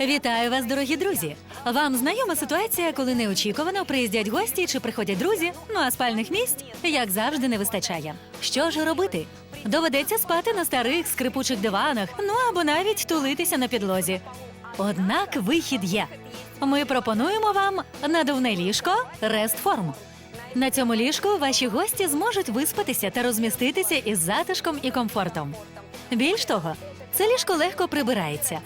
Вітаю вас, дорогі друзі! Вам знайома ситуація, коли неочікувано приїздять гості чи приходять друзі, ну а спальних місць, як завжди, не вистачає. Що ж робити? Доведеться спати на старих скрипучих диванах, ну або навіть тулитися на підлозі. Однак вихід є. Ми пропонуємо вам надувне ліжко Рестформ. На цьому ліжку ваші гості зможуть виспатися та розміститися із затишком і комфортом. Більш того, це ліжко легко прибирається.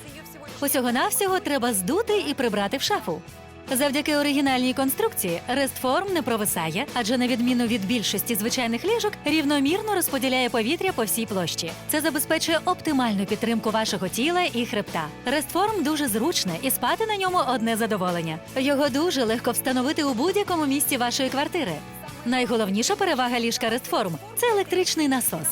Усього навсього треба здути і прибрати в шафу. Завдяки оригінальній конструкції рестформ не провисає, адже на відміну від більшості звичайних ліжок рівномірно розподіляє повітря по всій площі. Це забезпечує оптимальну підтримку вашого тіла і хребта. Рестформ дуже зручне і спати на ньому одне задоволення. Його дуже легко встановити у будь-якому місці вашої квартири. Найголовніша перевага ліжка Рестформ це електричний насос.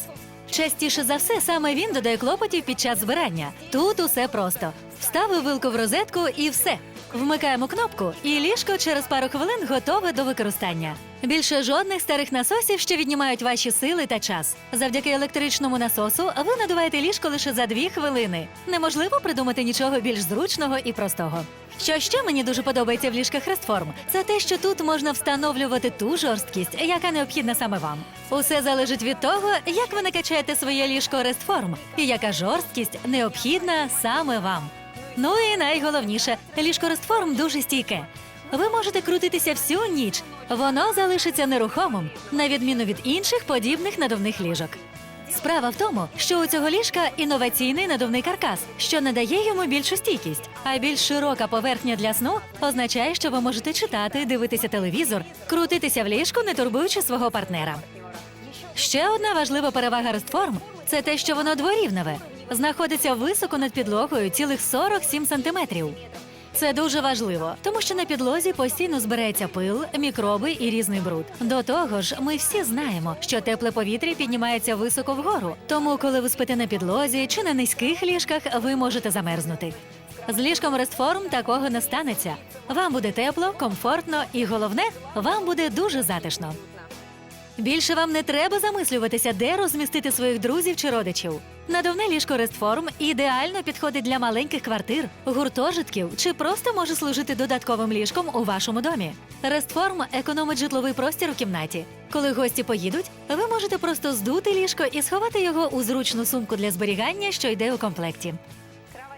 Частіше за все, саме він додає клопотів під час збирання. Тут усе просто: вставив вилку в розетку і все. Вмикаємо кнопку, і ліжко через пару хвилин готове до використання. Більше жодних старих насосів, що віднімають ваші сили та час. Завдяки електричному насосу ви надуваєте ліжко лише за дві хвилини. Неможливо придумати нічого більш зручного і простого. Що ще мені дуже подобається в ліжках Рестформ, це те, що тут можна встановлювати ту жорсткість, яка необхідна саме вам. Усе залежить від того, як ви накачаєте своє ліжко Рестформ і яка жорсткість необхідна саме вам. Ну і найголовніше, ліжко Рестформ дуже стійке. Ви можете крутитися всю ніч, воно залишиться нерухомим, на відміну від інших подібних надувних ліжок. Справа в тому, що у цього ліжка інноваційний надувний каркас, що надає йому більшу стійкість. А більш широка поверхня для сну означає, що ви можете читати, дивитися телевізор, крутитися в ліжку, не турбуючи свого партнера. Ще одна важлива перевага Рестформ – це те, що воно дворівневе, знаходиться високо над підлогою цілих 47 сантиметрів. Це дуже важливо, тому що на підлозі постійно збирається пил, мікроби і різний бруд. До того ж, ми всі знаємо, що тепле повітря піднімається високо вгору. Тому, коли ви спите на підлозі чи на низьких ліжках, ви можете замерзнути. З ліжком Рестформ такого не станеться. Вам буде тепло, комфортно і головне, вам буде дуже затишно. Більше вам не треба замислюватися, де розмістити своїх друзів чи родичів. Надувне ліжко Рестформ ідеально підходить для маленьких квартир, гуртожитків чи просто може служити додатковим ліжком у вашому домі. Рестформ економить житловий простір у кімнаті. Коли гості поїдуть, ви можете просто здути ліжко і сховати його у зручну сумку для зберігання, що йде у комплекті.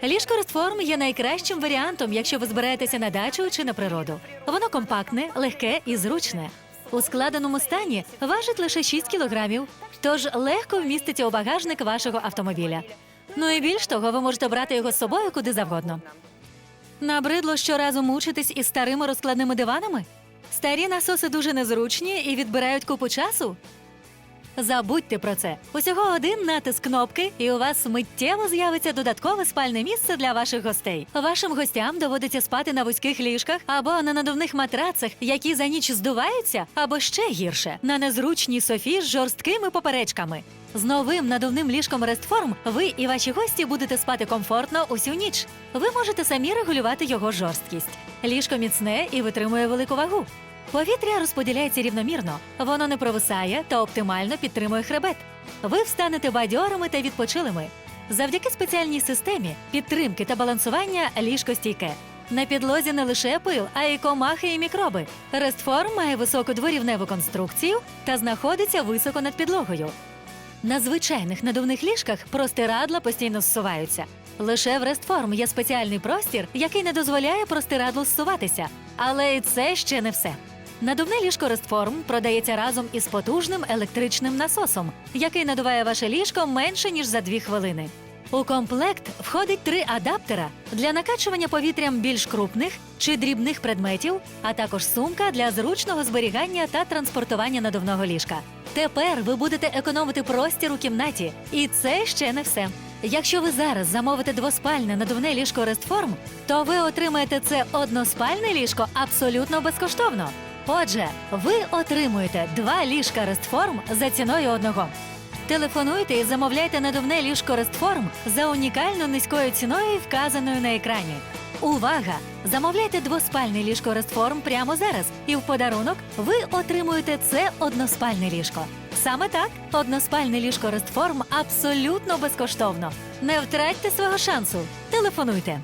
Ліжко Рестформ є найкращим варіантом, якщо ви збираєтеся на дачу чи на природу. Воно компактне, легке і зручне. У складеному стані важить лише 6 кілограмів, тож легко вміститься у багажник вашого автомобіля. Ну і більш того, ви можете брати його з собою куди завгодно. Набридло щоразу мучитись із старими розкладними диванами? Старі насоси дуже незручні і відбирають купу часу. Забудьте про це. Усього один натиск кнопки, і у вас миттєво з'явиться додаткове спальне місце для ваших гостей. Вашим гостям доводиться спати на вузьких ліжках або на надувних матрацах, які за ніч здуваються, або ще гірше на незручній софі з жорсткими поперечками. З новим надувним ліжком Рестформ ви і ваші гості будете спати комфортно усю ніч. Ви можете самі регулювати його жорсткість. Ліжко міцне і витримує велику вагу. Повітря розподіляється рівномірно, воно не провисає та оптимально підтримує хребет. Ви встанете бадьорими та відпочилими. Завдяки спеціальній системі підтримки та балансування ліжко стійке. На підлозі не лише пил, а й комахи і мікроби. Рестформ має високу дворівневу конструкцію та знаходиться високо над підлогою. На звичайних надувних ліжках простирадла постійно зсуваються. Лише в Рестформ є спеціальний простір, який не дозволяє простирадлу зсуватися. Але і це ще не все. Надувне ліжко Рестформ продається разом із потужним електричним насосом, який надуває ваше ліжко менше ніж за дві хвилини. У комплект входить три адаптера для накачування повітрям більш крупних чи дрібних предметів, а також сумка для зручного зберігання та транспортування надувного ліжка. Тепер ви будете економити простір у кімнаті, і це ще не все. Якщо ви зараз замовите двоспальне надувне ліжко Рестформ, то ви отримаєте це односпальне ліжко абсолютно безкоштовно. Отже, ви отримуєте два ліжка Рестформ за ціною одного. Телефонуйте і замовляйте надувне ліжко Рестформ за унікально низькою ціною, вказаною на екрані. Увага! Замовляйте двоспальне ліжко Рестформ прямо зараз, і в подарунок ви отримуєте це односпальне ліжко. Саме так, односпальне ліжко Рестформ абсолютно безкоштовно. Не втратьте свого шансу. Телефонуйте.